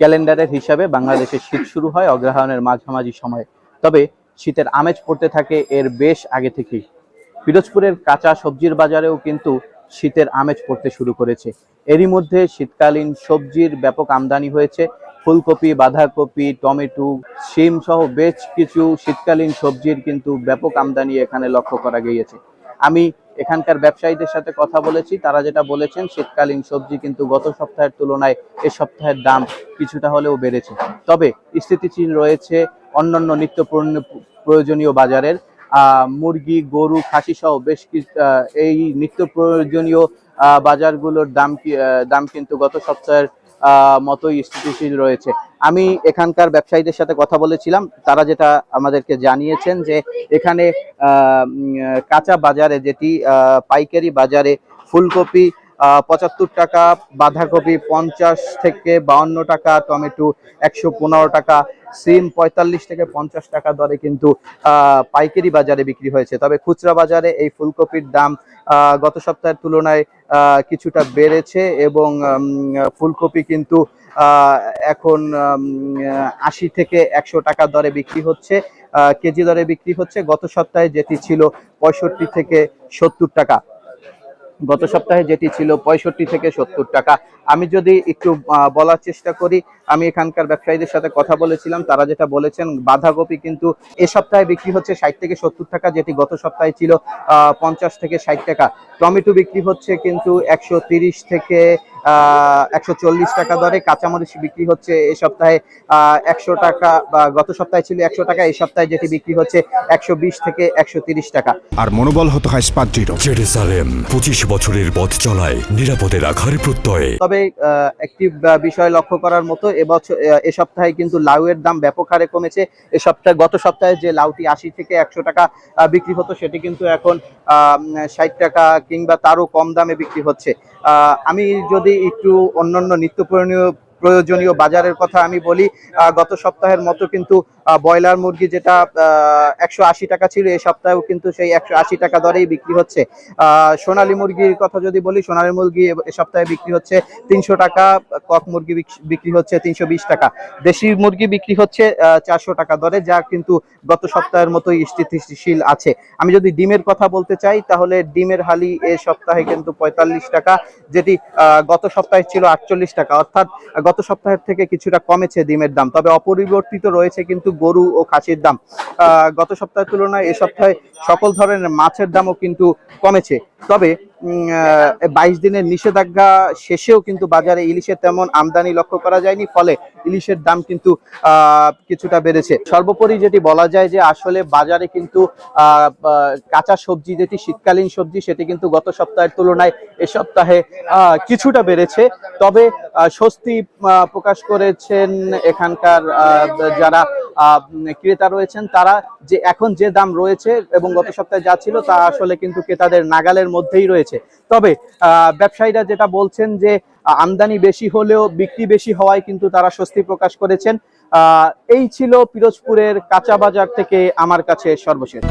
ক্যালেন্ডারের হিসাবে বাংলাদেশের শীত শুরু হয় অগ্রহায়ণের মাঝামাঝি সময়ে। তবে শীতের আমেজ পড়তে থাকে এর বেশ আগে থেকেই। পিরোজপুরের কাঁচা সবজির বাজারেও কিন্তু শীতের আমেজ পড়তে শুরু করেছে। এরই মধ্যে শীতকালীন সবজির ব্যাপক আমদানি হয়েছে। ফুলকপি, বাঁধাকপি, টমেটো, শিম সহ বেশ কিছু শীতকালীন সবজির কিন্তু ব্যাপক আমদানি এখানে লক্ষ্য করা গিয়েছে। আমি এখানকার ব্যবসায়ীদের সাথে কথা বলেছি, তারা যেটা বলেছেন, শীতকালীন সবজি কিন্তু গত সপ্তাহের তুলনায় এ সপ্তাহের দাম কিছুটা হলেও বেড়েছে। তবে স্থিতিশীল রয়েছে অন্যান্য নিত্য প্রয়োজনীয়- বাজারের। মুরগি, গরু, খাসি সহ বেশ কিছু এই নিত্য প্রয়োজনীয় বাজারগুলোর দাম দাম কিন্তু গত সপ্তাহের মতোই স্থিতিশীল রয়েছে। আমি এখানকার ব্যবসায়ীদের সাথে কথা বলেছিলাম। তারা যেটা আমাদেরকে জানিয়েছেন যে এখানে কাঁচা বাজারে যেটি পাইকারি বাজারে ফুলকপি পঁচাত্তর টাকা, বাঁধাকপি পঞ্চাশ থেকে বাউন্ন টাকা, টমেটো একশো পনেরো টাকা, সিম পঁয়তাল্লিশ থেকে পঞ্চাশ টাকা দরে কিন্তু পাইকারি বাজারে বিক্রি হয়েছে। তবে খুচরা বাজারে এই ফুলকপির দাম গত সপ্তাহের তুলনায় কিছুটা বেড়েছে এবং ফুলকপি কিন্তু এখন আশি থেকে একশো টাকা দরে বিক্রি হচ্ছে কেজি দরে বিক্রি হচ্ছে। গত সপ্তাহে যেটি ছিল পঁয়ষট্টি থেকে সত্তর টাকা। গত সপ্তাহে যেটি ছিল পঁয়ষট্টি থেকে সত্তর টাকা। আমি যদি একটু বলার চেষ্টা করি, আমি এখানকার ব্যবসায়ীদের সাথে কথা বলেছিলাম, তারা যেটা বলেছেন, বাঁধাকপি কিন্তু এ সপ্তাহে বিক্রি হচ্ছে ষাট থেকে সত্তর টাকা, যেটি গত সপ্তাহে ছিল পঞ্চাশ থেকে ষাট টাকা। টমেটো বিক্রি হচ্ছে কিন্তু একশো থেকে একশো চল্লিশ টাকা দরে কাঁচামরিচ বিক্রি হচ্ছে এই সপ্তাহে। একশো টাকা বা গত সপ্তাহে ছিল একশো টাকা এই সপ্তাহে যেটি বিক্রি হচ্ছে একশো বিশ থেকে একশো তিরিশ টাকা। আর মনোবল হতে হয় স্পাত পঁচিশ বছরের পথ চলায় নিরাপদে রাখার প্রত্যয়ে। তবে একটি বিষয় লক্ষ্য করার মতো এবছর এ সপ্তাহে কিন্তু লাউয়ের দাম ব্যাপক হারে কমেছে। এ সপ্তাহে গত সপ্তাহে যে লাউটি আশি থেকে একশো টাকা আহ, বিক্রি হতো সেটি কিন্তু এখন ষাট টাকা কিংবা তারও কম দামে বিক্রি হচ্ছে। আমি যদি একটু অন্যান্য নিত্য প্রয়োজনীয় বাজারের কথা আমি বলি গত সপ্তাহের মতো কিন্তু ব্রয়লার মুরগি যেটা একশো আশি টাকা ছিল, এই সপ্তাহেও কিন্তু সেই একশো আশি টাকা দরেই বিক্রি হচ্ছে। সোনালী মুরগির কথা যদি বলি, সোনালী মুরগি এ- সপ্তাহে বিক্রি হচ্ছে তিনশো টাকা, কক মুরগি বিক্রি হচ্ছে তিনশো বিশ টাকা। দেশি মুরগি বিক্রি হচ্ছে চারশো টাকা দরে, যা কিন্তু গত সপ্তাহের মতোই স্থিতিশীল আছে। আমি যদি ডিমের কথা বলতে চাই, তাহলে ডিমের হালি এ সপ্তাহে কিন্তু পঁয়তাল্লিশ টাকা, যেটি গত সপ্তাহে ছিল আটচল্লিশ টাকা। অর্থাৎ গত সপ্তাহের থেকে কিছুটা কমেছে ডিমের দাম, তবে অপরিবর্তিত রয়েছে কিন্তু গরু ও খাসির দাম। গত সপ্তাহের তুলনায় এ সপ্তাহে সকল ধরনের মাছের দামও কিন্তু কমেছে। তবে বাইশ দিনের নিষেধাজ্ঞা শেষেও কিন্তু বাজারে ইলিশের তেমন আমদানি লক্ষ্য করা যায়নি, ফলে ইলিশের দাম কিন্তু কিছুটা বেড়েছে। সর্বোপরি যেটি বলা যায় যে আসলে বাজারে কিন্তু কাঁচা সবজি যেটি শীতকালীন সবজি, সেটি কিন্তু গত সপ্তাহের তুলনায় এ সপ্তাহে কিছুটা বেড়েছে। তবে স্বস্তি প্রকাশ করেছেন এখানকার যারা ক্রেতা রয়েছেন, তারা যে এখন যে দাম রয়েছে এবং গত সপ্তাহে যা ছিল তা আসলে কিন্তু ক্রেতাদের নাগালের মধ্যেই রয়েছে। তবে ব্যবসায়ীরা যেটা বলছেন যে আমদানি বেশি হলেও বিক্রি বেশি হওয়ায় কিন্তু তারা স্বস্তি প্রকাশ করেছেন। এই ছিল পিরোজপুরের কাঁচা বাজার থেকে আমার কাছে সর্বশেষ।